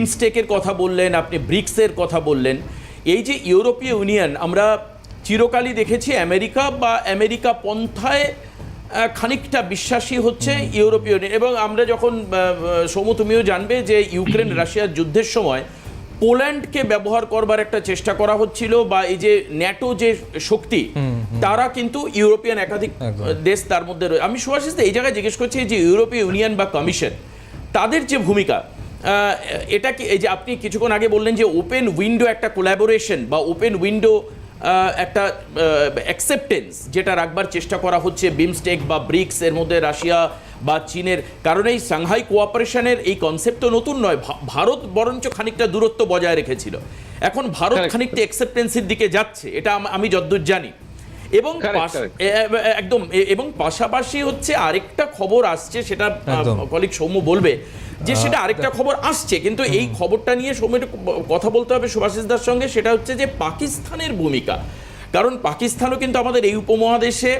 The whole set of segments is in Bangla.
বিমস্টেকের কথা বললেন আপনি ব্রিক্সের কথা বললেন। এই যে ইউরোপীয় ইউনিয়ন আমরা চিরকালই দেখেছি আমেরিকা বা আমেরিকা পন্থায় খানিকটা বিশ্বাসী হচ্ছে ইউরোপীয় ইউনিয়ন এবং আমরা যখন আহ, তুমিও জানবে যে ইউক্রেন রাশিয়ার যুদ্ধের সময় পোল্যান্ডকে ব্যবহার করবার একটা চেষ্টা করা হচ্ছিল বা এই যে ন্যাটো যে শক্তি তারা কিন্তু ইউরোপিয়ান একাধিক দেশ তার মধ্যে রয়ে- আমি সুভাষিস এই জায়গায় জিজ্ঞেস করছি যে ইউরোপীয় ইউনিয়ন বা কমিশন তাদের যে ভূমিকা এটা কি এই যে আপনি কিছুক্ষণ আগে বললেন যে ওপেন উইন্ডো একটা কোলাবোরেশন বা ওপেন উইন্ডো একটা অ্যাকসেপ্টেন্স যেটা রাখবার চেষ্টা করা হচ্ছে বিমস্টেক বা ব্রিক্স এর মধ্যে রাশিয়া বা চীনের। কারণ এই সাংহাই কোঅপারেশনের এই কনসেপ্ট তো নতুন নয় ভারত বরঞ্চ খানিকটা দূরত্ব বজায় রেখেছিল। এখন ভারত. খানিকটা অ্যাকসেপ্টেন্সের দিকে যাচ্ছে এটা আমি যদ্দূর জানি। এবং একদম এবং পাশাপাশি হচ্ছে আরেকটা খবর আসছে সেটা কলিক সৌম্য বলবে যে সেটা আরেকটা খবর আসছে কিন্তু এই খবরটা নিয়ে সৌম্য কথা বলতে হবে সুভাষিস দার সঙ্গে সেটা হচ্ছে যে পাকিস্তানের ভূমিকা। কারণ পাকিস্তানও কিন্তু আমাদের এই উপমহাদেশে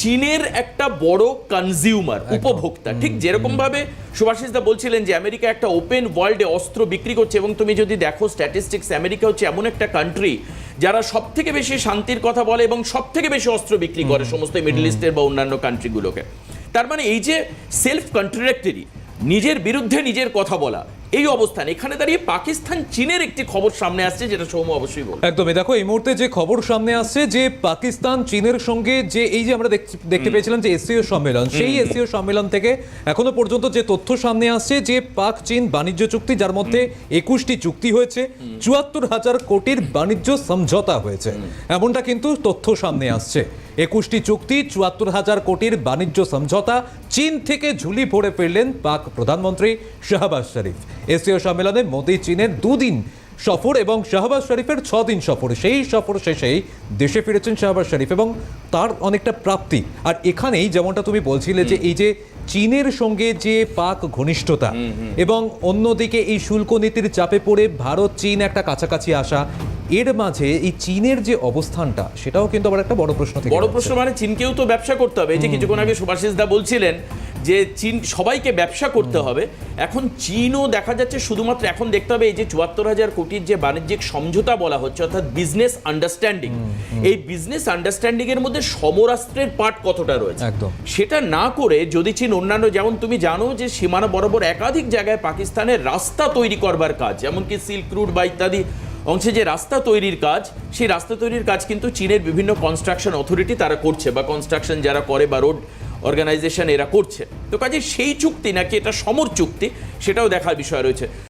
চীনের একটা বড় কনজিউমার উপভোক্তা। ঠিক যেরকম ভাবে সুভাষিস দা বলছিলেন যে আমেরিকা একটা ওপেন ওয়ার্ল্ডে অস্ত্র বিক্রি করছে এবং তুমি যদি দেখো স্ট্যাটিস্টিক্স আমেরিকা হচ্ছে এমন একটা কান্ট্রি যারা সব থেকে বেশি শান্তির কথা বলে এবং সব থেকে বেশি অস্ত্র বিক্রি করে সমস্ত মিডল ইস্টের বা অন্যান্য কান্ট্রিগুলোকে তার মানে এই যে সেলফ কন্ট্রাডাক্টরি নিজের বিরুদ্ধে নিজের কথা বলা এই অবস্থান। এখানে দাঁড়িয়ে পাকিস্তান চীনের একটি খবর সামনে আসছে যেটা সৌম্য অবশ্যই বলবে। একদমই দেখো এই মুহূর্তে যে খবর সামনে আসছে যে পাকিস্তান চীনের সঙ্গে যে এই যে আমরা দেখতে পেয়েছিলাম যে এসিও সম্মেলন সেই এসিও সম্মেলন থেকে এখনও পর্যন্ত যে তথ্য সামনে আসছে যে পাক চীন বাণিজ্য চুক্তি যার মধ্যে একুশটি চুক্তি হয়েছে চুয়াত্তর হাজার কোটির বাণিজ্য সমঝোতা হয়েছে। এমনটা কিন্তু তথ্য সামনে আসছে। একুশটি চুক্তি চুয়াত্তর হাজার কোটির বাণিজ্য সমঝোতা চীন থেকে ঝুলি ভরে ফেললেন পাক প্রধানমন্ত্রী শাহবাজ শরীফ। এসিও সম্মেলনে মোদি চীনের দুদিন সফর এবং শাহবাজ শরীফের ছ দিন সফর। সেই সফর শেষেই দেশে ফিরেছেন শাহবাজ শরীফ এবং তার অনেকটা প্রাপ্তি। আর এখানেই যেমনটা তুমি বলছিলে যে এই যে চীনের সঙ্গে যে পাক ঘনিষ্ঠতা এবং অন্যদিকে এই শুল্ক নীতির চাপে পড়ে ভারত চীন একটা কাছাকাছি আসা এর মাঝে এই চীনের যে অবস্থানটা সেটাও কিন্তু আবার একটা বড় প্রশ্ন বড় প্রশ্ন মানে চীনকেও তো ব্যবসা করতে হবে। এই যে কিছুক্ষণ আগে সুভাষিস দা বলছিলেন যে চীন সবাইকে ব্যবসা করতে হবে। এখন চীনও দেখা যাচ্ছে শুধুমাত্র এখন দেখতে হবে এই যে চুয়াত্তর হাজার কোটির যে বাণিজ্যিক সমঝোতা বলা হচ্ছে অর্থাৎ বিজনেস আন্ডারস্ট্যান্ডিং এই বিজনেস আন্ডারস্ট্যান্ডিং এর মধ্যে সমরাস্ত্রের পার্ট কতটা রয়েছে। সেটা না করে যদি চীন অন্যান্য যেমন তুমি জানো যে সীমানা বরাবর একাধিক জায়গায় পাকিস্তানের রাস্তা তৈরি করবার কাজ এমনকি সিল্ক রুট বা ইত্যাদি অংশে যে রাস্তা তৈরির কাজ, সেই রাস্তা তৈরির কাজ কিন্তু চীনের বিভিন্ন কনস্ট্রাকশন অথরিটি তারা করছে বা কনস্ট্রাকশন যারা করে বা রোড অর্গানাইজেশন এরা করছে। তো কাজে সেই চুক্তি নাকি এটা সমর চুক্তি, সেটাও দেখার বিষয় রয়েছে।